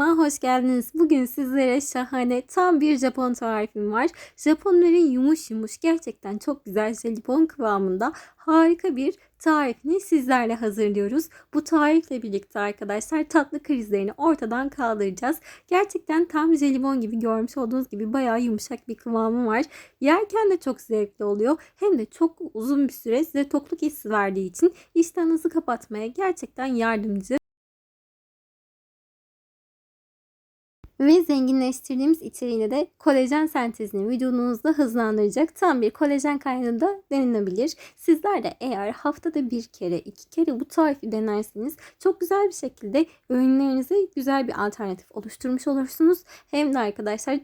kanalıma hoş geldiniz. Bugün sizlere şahane tam bir Japon tarifim var. Japonların yumuş yumuş gerçekten çok güzel jelibon kıvamında harika bir tarifini sizlerle hazırlıyoruz. Bu tarifle birlikte arkadaşlar tatlı krizlerini ortadan kaldıracağız. Gerçekten tam jelibon gibi görmüş olduğunuz gibi bayağı yumuşak bir kıvamı var. Yerken de çok zevkli oluyor. Hem de çok uzun bir süre size tokluk hissi verdiği için iştahınızı kapatmaya gerçekten yardımcı. Ve zenginleştirdiğimiz içeriğinde de kolajen sentezini vücudunuzda hızlandıracak tam bir kolajen kaynağı da denilebilir. Sizler de eğer haftada bir kere iki kere bu tarifi denerseniz çok güzel bir şekilde öğünlerinize güzel bir alternatif oluşturmuş olursunuz. Hem de arkadaşlar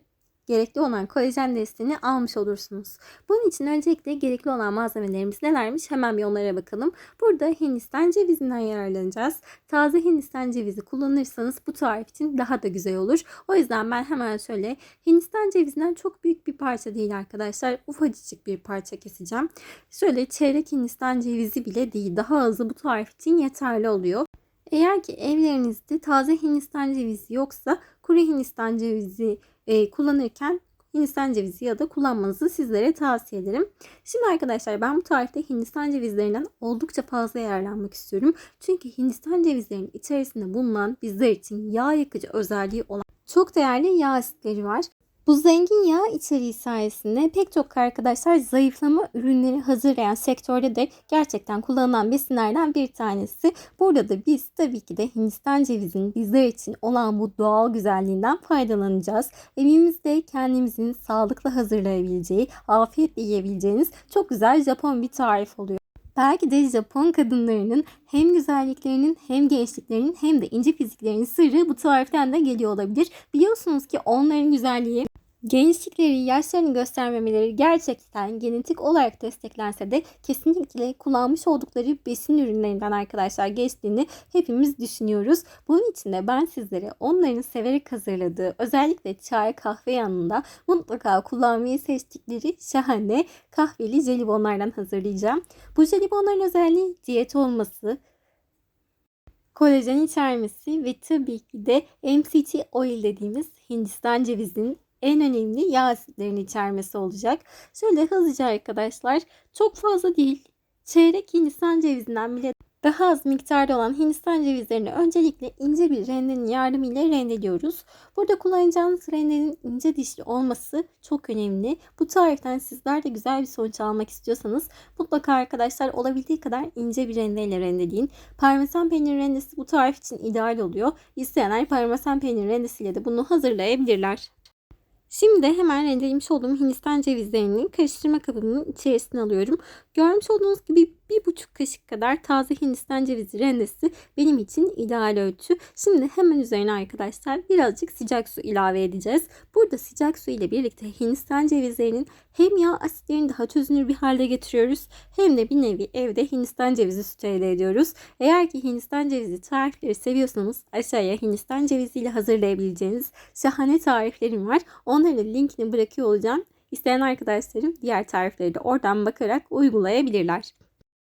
gerekli olan kolajen desteğini almış olursunuz. Bunun için öncelikle gerekli olan malzemelerimiz nelermiş hemen bir onlara bakalım. Burada Hindistan cevizinden yararlanacağız. Taze Hindistan cevizi kullanırsanız bu tarif için daha da güzel olur. O yüzden ben hemen şöyle Hindistan cevizinden çok büyük bir parça değil arkadaşlar. Ufacık bir parça keseceğim. Şöyle çeyrek Hindistan cevizi bile değil. Daha azı bu tarif için yeterli oluyor. Eğer ki evlerinizde taze Hindistan cevizi yoksa kuru Hindistan cevizi e, kullanırken Hindistan cevizi ya da kullanmanızı sizlere tavsiye ederim. Şimdi arkadaşlar ben bu tarifte Hindistan cevizlerinden oldukça fazla yararlanmak istiyorum. Çünkü Hindistan cevizlerinin içerisinde bulunan bizler için yağ yakıcı özelliği olan çok değerli yağ asitleri var. Bu zengin yağ içeriği sayesinde pek çok arkadaşlar zayıflama ürünleri hazırlayan sektörde de gerçekten kullanılan besinlerden bir tanesi. Burada da biz tabii ki de Hindistan cevizinin bizler için olan bu doğal güzelliğinden faydalanacağız. Evimizde kendimizin sağlıklı hazırlayabileceği, afiyetle yiyebileceğiniz çok güzel Japon bir tarif oluyor. Belki de Japon kadınlarının hem güzelliklerinin hem gençliklerinin hem de ince fiziklerinin sırrı bu tariften de geliyor olabilir. Biliyorsunuz ki onların güzelliği Gençlikleri, yaşlarını göstermemeleri gerçekten genetik olarak desteklense de kesinlikle kullanmış oldukları besin ürünlerinden arkadaşlar geçtiğini hepimiz düşünüyoruz. Bunun için de ben sizlere onların severek hazırladığı özellikle çay kahve yanında mutlaka kullanmayı seçtikleri şahane kahveli jelibonlardan hazırlayacağım. Bu jelibonların özelliği diyet olması, kolajen içermesi ve tabii ki de MCT oil dediğimiz Hindistan cevizinin en önemli yağ asitlerini içermesi olacak. Şöyle hızlıca arkadaşlar çok fazla değil çeyrek Hindistan cevizinden bile daha az miktarda olan Hindistan cevizlerini öncelikle ince bir rendenin yardımıyla rendeliyoruz. Burada kullanacağınız rendenin ince dişli olması çok önemli. Bu tariften sizler de güzel bir sonuç almak istiyorsanız mutlaka arkadaşlar olabildiği kadar ince bir rendeyle rendeleyin. Parmesan peynir rendesi bu tarif için ideal oluyor. İsteyenler parmesan peynir rendesiyle de bunu hazırlayabilirler. Şimdi hemen rendelemiş olduğum Hindistan cevizlerini karıştırma kabımın içerisine alıyorum. Görmüş olduğunuz gibi bir buçuk kaşık kadar taze Hindistan cevizi rendesi benim için ideal ölçü. Şimdi hemen üzerine arkadaşlar birazcık sıcak su ilave edeceğiz. Burada sıcak su ile birlikte Hindistan cevizlerinin hem yağ asitlerini daha çözünür bir halde getiriyoruz hem de bir nevi evde Hindistan cevizi sütü elde ediyoruz. Eğer ki Hindistan cevizi tarifleri seviyorsanız aşağıya Hindistan cevizi ile hazırlayabileceğiniz şahane tariflerim var. Onların linkini bırakıyor olacağım. İsteyen arkadaşlarım diğer tarifleri de oradan bakarak uygulayabilirler.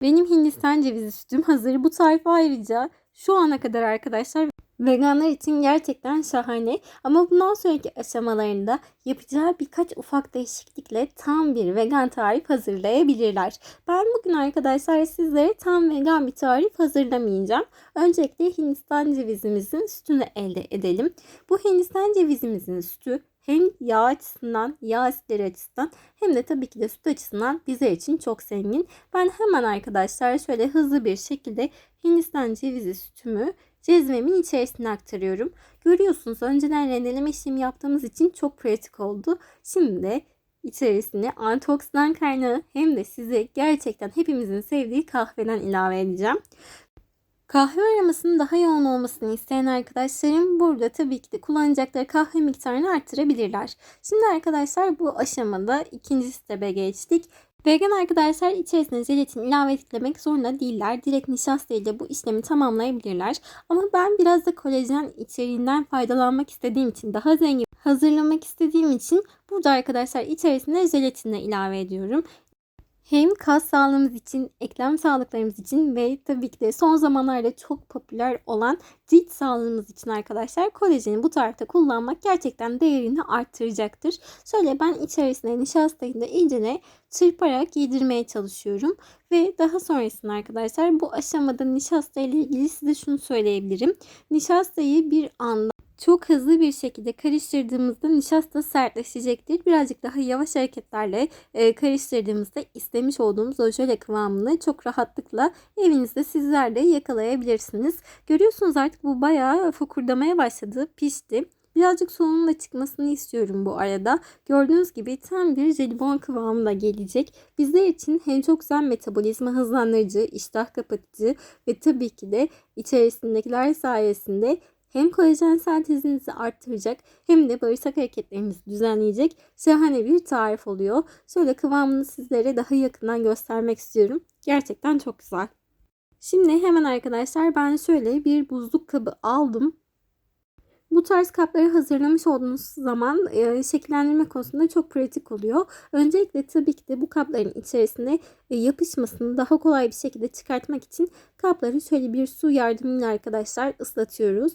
Benim Hindistan cevizi sütüm hazır. Bu tarif ayrıca şu ana kadar arkadaşlar veganlar için gerçekten şahane. Ama bundan sonraki aşamalarında yapacağı birkaç ufak değişiklikle tam bir vegan tarif hazırlayabilirler. Ben bugün arkadaşlar sizlere tam vegan bir tarif hazırlamayacağım. Öncelikle Hindistan cevizimizin sütünü elde edelim. Bu Hindistan cevizimizin sütü hem yağ açısından, yağ asitleri açısından hem de tabii ki de süt açısından bizler için çok zengin. Ben hemen arkadaşlar şöyle hızlı bir şekilde Hindistan cevizi sütümü cezvemin içerisine aktarıyorum. Görüyorsunuz önceden rendeleme işlemi yaptığımız için çok pratik oldu. Şimdi de içerisine antioksidan kaynağı hem de size gerçekten hepimizin sevdiği kahveden ilave edeceğim. Kahve aromasının daha yoğun olmasını isteyen arkadaşlarım burada tabii ki de kullanacakları kahve miktarını arttırabilirler. Şimdi arkadaşlar bu aşamada ikinci step'e geçtik. Vegan arkadaşlar içerisine jelatin ilave etmek zorunda değiller. Direkt nişasta ile bu işlemi tamamlayabilirler. Ama ben biraz da kolajen içeriğinden faydalanmak istediğim için daha zengin hazırlamak istediğim için burada arkadaşlar içerisine jelatinle ilave ediyorum. Hem kas sağlığımız için, eklem sağlıklarımız için ve tabii ki de son zamanlarda çok popüler olan cilt sağlığımız için arkadaşlar kolajeni bu tarifte kullanmak gerçekten değerini arttıracaktır. Şöyle ben içerisine nişastayı da iyicene çırparak yedirmeye çalışıyorum. Ve daha sonrasında arkadaşlar bu aşamada nişasta ile ilgili size şunu söyleyebilirim. Nişastayı bir anda çok hızlı bir şekilde karıştırdığımızda nişasta sertleşecektir. Birazcık daha yavaş hareketlerle e, karıştırdığımızda istemiş olduğumuz o jöle kıvamını çok rahatlıkla evinizde sizler de yakalayabilirsiniz. Görüyorsunuz artık bu bayağı fokurdamaya başladı, pişti. Birazcık soğunun da çıkmasını istiyorum bu arada. Gördüğünüz gibi tam bir jelibon kıvamında gelecek. Bizler için hem çok güzel metabolizma hızlandırıcı, iştah kapatıcı ve tabii ki de içerisindekiler sayesinde hem kolajen sentezinizi arttıracak hem de bağırsak hareketlerinizi düzenleyecek şahane bir tarif oluyor. Şöyle kıvamını sizlere daha yakından göstermek istiyorum. Gerçekten çok güzel. Şimdi hemen arkadaşlar ben şöyle bir buzluk kabı aldım. Bu tarz kapları hazırlamış olduğunuz zaman e, şekillendirme konusunda çok pratik oluyor. Öncelikle tabii ki de bu kapların içerisinde e, yapışmasını daha kolay bir şekilde çıkartmak için kapları şöyle bir su yardımıyla arkadaşlar ıslatıyoruz.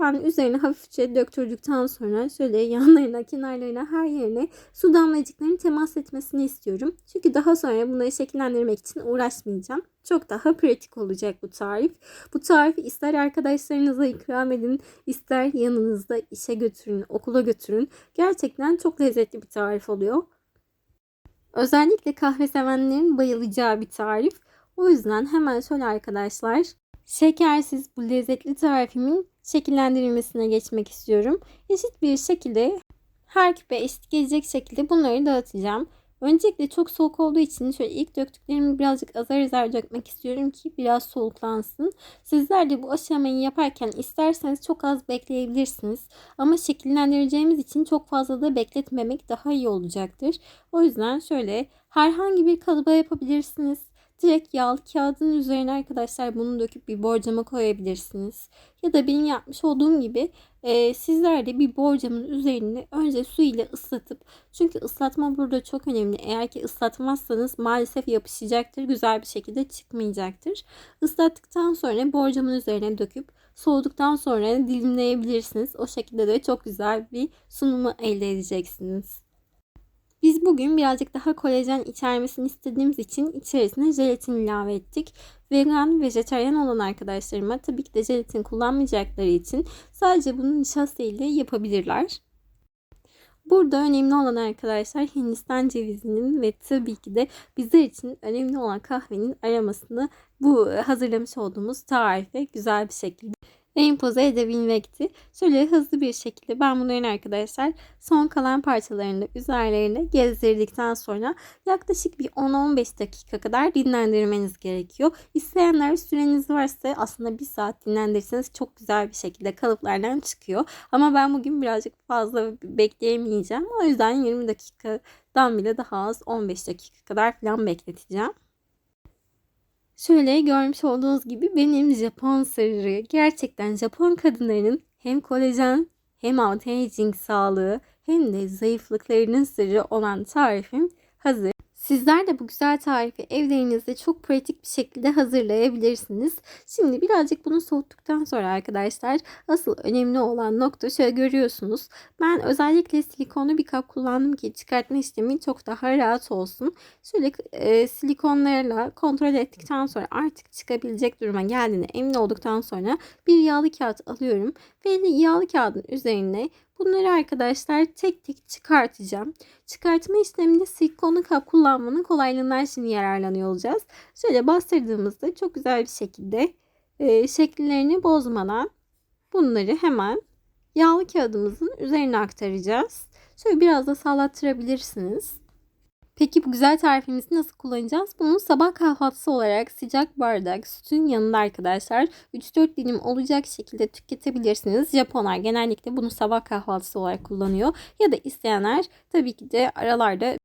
Ben üzerine hafifçe döktürdükten sonra şöyle yanlarına, kenarlarına, her yerine su damlacıklarının temas etmesini istiyorum. Çünkü daha sonra bunları şekillendirmek için uğraşmayacağım. Çok daha pratik olacak bu tarif. Bu tarifi ister arkadaşlarınıza ikram edin, ister yanınızda işe götürün, okula götürün. Gerçekten çok lezzetli bir tarif oluyor. Özellikle kahve sevenlerin bayılacağı bir tarif. O yüzden hemen şöyle arkadaşlar şekersiz bu lezzetli tarifimin şekillendirilmesine geçmek istiyorum. Eşit bir şekilde her küpe eşit gelecek şekilde bunları dağıtacağım. Öncelikle çok soğuk olduğu için şöyle ilk döktüklerimi birazcık azar azar dökmek istiyorum ki biraz soğuklansın. Sizler de bu aşamayı yaparken isterseniz çok az bekleyebilirsiniz. Ama şekillendireceğimiz için çok fazla da bekletmemek daha iyi olacaktır. O yüzden şöyle herhangi bir kalıba yapabilirsiniz. Direkt yağlı kağıdın üzerine arkadaşlar bunu döküp bir borcama koyabilirsiniz. Ya da benim yapmış olduğum gibi e, sizler de bir borcamın üzerine önce su ile ıslatıp çünkü ıslatma burada çok önemli. Eğer ki ıslatmazsanız maalesef yapışacaktır. Güzel bir şekilde çıkmayacaktır. Islattıktan sonra borcamın üzerine döküp soğuduktan sonra dilimleyebilirsiniz. O şekilde de çok güzel bir sunumu elde edeceksiniz. Biz bugün birazcık daha kolajen içermesini istediğimiz için içerisine jelatin ilave ettik. Vegan, vejetaryen olan arkadaşlarıma tabii ki de jelatin kullanmayacakları için sadece bunu nişasta ile yapabilirler. Burada önemli olan arkadaşlar Hindistan cevizinin ve tabii ki de bizler için önemli olan kahvenin aromasını bu hazırlamış olduğumuz tarife güzel bir şekilde empoze edebilmekti. Şöyle hızlı bir şekilde ben bunların arkadaşlar son kalan parçalarını üzerlerine gezdirdikten sonra yaklaşık bir 10-15 dakika kadar dinlendirmeniz gerekiyor. İsteyenler süreniz varsa aslında bir saat dinlendirirseniz çok güzel bir şekilde kalıplardan çıkıyor. Ama ben bugün birazcık fazla bekleyemeyeceğim. O yüzden 20 dakikadan bile daha az 15 dakika kadar falan bekleteceğim. Şöyle görmüş olduğunuz gibi benim Japon sırrı gerçekten Japon kadınlarının hem kolajen hem anti-aging sağlığı hem de zayıflıklarının sırrı olan tarifim hazır. Sizler de bu güzel tarifi evlerinizde çok pratik bir şekilde hazırlayabilirsiniz. Şimdi birazcık bunu soğuttuktan sonra arkadaşlar asıl önemli olan nokta şöyle görüyorsunuz. Ben özellikle silikonlu bir kap kullandım ki çıkartma işlemi çok daha rahat olsun. Şöyle e, silikonlarla kontrol ettikten sonra artık çıkabilecek duruma geldiğine emin olduktan sonra bir yağlı kağıt alıyorum ve yağlı kağıdın üzerine Bunları arkadaşlar tek tek çıkartacağım. Çıkartma işleminde silikonlu kap kullanmanın kolaylığından şimdi yararlanıyor olacağız. Şöyle bastırdığımızda çok güzel bir şekilde e, şekillerini bozmadan bunları hemen yağlı kağıdımızın üzerine aktaracağız. Şöyle biraz da sallattırabilirsiniz. Peki bu güzel tarifimizi nasıl kullanacağız? Bunu sabah kahvaltısı olarak sıcak bardak sütün yanında arkadaşlar 3-4 dilim olacak şekilde tüketebilirsiniz. Japonlar genellikle bunu sabah kahvaltısı olarak kullanıyor. Ya da isteyenler tabii ki de aralarda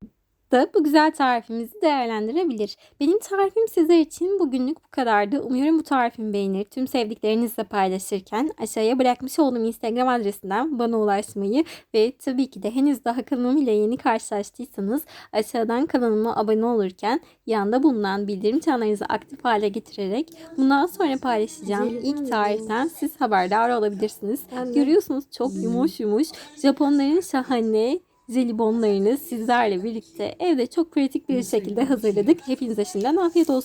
da bu güzel tarifimizi değerlendirebilir. Benim tarifim sizler için bugünlük bu kadardı. Umuyorum bu tarifimi beğenir. Tüm sevdiklerinizle paylaşırken aşağıya bırakmış olduğum Instagram adresinden bana ulaşmayı ve tabii ki de henüz daha kanalım ile yeni karşılaştıysanız aşağıdan kanalıma abone olurken yanda bulunan bildirim çanlarınızı aktif hale getirerek bundan sonra paylaşacağım ilk tariften siz haberdar olabilirsiniz. Görüyorsunuz çok yumuş yumuş Japonların şahane jelibonlarını sizlerle birlikte evde çok pratik bir şekilde hazırladık. Hepinize şimdiden afiyet olsun.